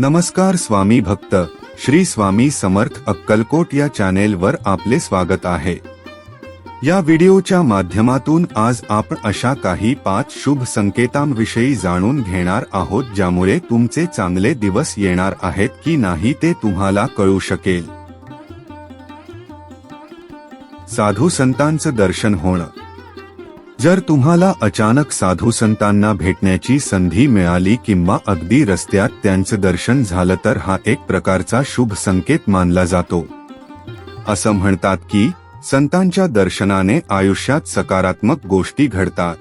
नमस्कार स्वामी भक्त. श्री स्वामी समर्थ अक्कलकोट या चॅनेलवर आपले स्वागत आहे. या व्हिडिओच्या माध्यमातून आज आपण अशा काही पाच शुभ संकेतांविषयी जाणून घेणार आहोत ज्यामुळे तुमचे चांगले दिवस येणार आहेत की नाही ते तुम्हाला कळू शकेल. साधू संतांचं दर्शन होणं. जर तुम्हाला अचानक साधू संतांना भेटण्याची संधी मिळाली किंवा अगदी रस्त्यात त्यांचं दर्शन झालं तर हा एक प्रकारचा शुभ संकेत मानला जातो. असं म्हणतात की संतांच्या दर्शनाने आयुष्यात सकारात्मक गोष्टी घडतात.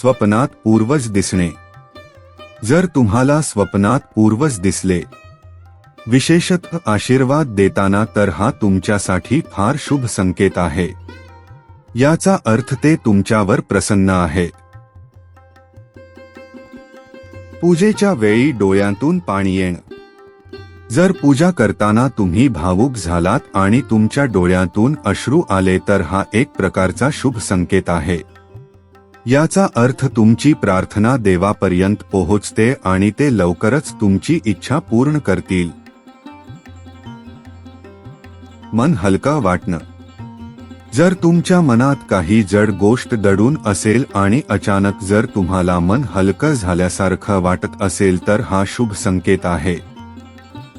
स्वप्नात पूर्वज दिसणे. जर तुम्हाला स्वप्नात पूर्वज दिसले विशेषतः आशीर्वाद देताना तर हा तुमच्यासाठी फार शुभ संकेत आहे. याचा अर्थ ते तुमच्यावर प्रसन्न आहेत पूजेच्या वेळी डोळ्यांतून पाणी येणं. जर पूजा करताना तुम्ही भावूक झालात आणि तुमच्या डोळ्यातून अश्रू आले तर हा एक प्रकारचा शुभ संकेत आहे. याचा अर्थ तुमची प्रार्थना देवापर्यंत पोहोचते आणि ते लवकरच तुमची इच्छा पूर्ण करतील. मन हलका वाटणं. जर तुमच्या मनात काही जड गोष्ट दडून असेल आणि अचानक जर तुम्हाला मन हलकं झाल्यासारखं वाटत असेल तर हा शुभ संकेत आहे.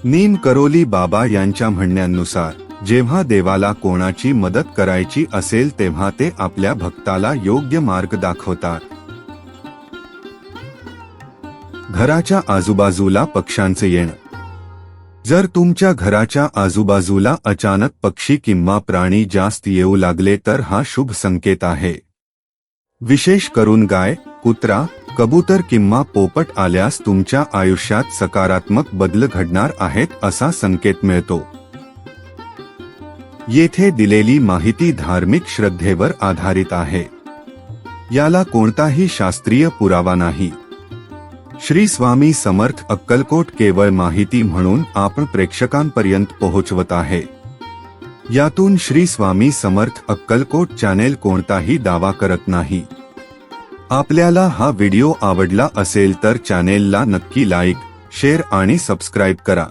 नीम करोली बाबा यांच्या म्हणण्यानुसार जेव्हा देवाला कोणाची मदत करायची असेल तेव्हा ते आपल्या भक्ताला योग्य मार्ग दाखवतात. घराच्या आजूबाजूला पक्ष्यांचे येणं. जर तुमच्या घराच्या आजूबाजूला अचानक पक्षी किंवा प्राणी जास्त येऊ लागले तर हा शुभ संकेत आहे. विशेष करून गाय कुत्रा कबूतर किंवा पोपट आल्यास तुमच्या आयुष्यात सकारात्मक बदल घडणार आहेत असा संकेत मिळतो. येथे दिलेली माहिती धार्मिक श्रद्धेवर आधारित आहे. याला कोणताही शास्त्रीय पुरावा नाही. श्री स्वामी समर्थ अक्कलकोट केवळ माहिती म्हणून आपण प्रेक्षकांपर्यंत पोहोचवत आहे. यातून श्री स्वामी समर्थ अक्कलकोट चॅनेल कोणताही दावा करत नाही. आपल्याला हा व्हिडिओ आवडला असेल तर चॅनेलला नक्की लाईक शेअर आणि सबस्क्राईब करा.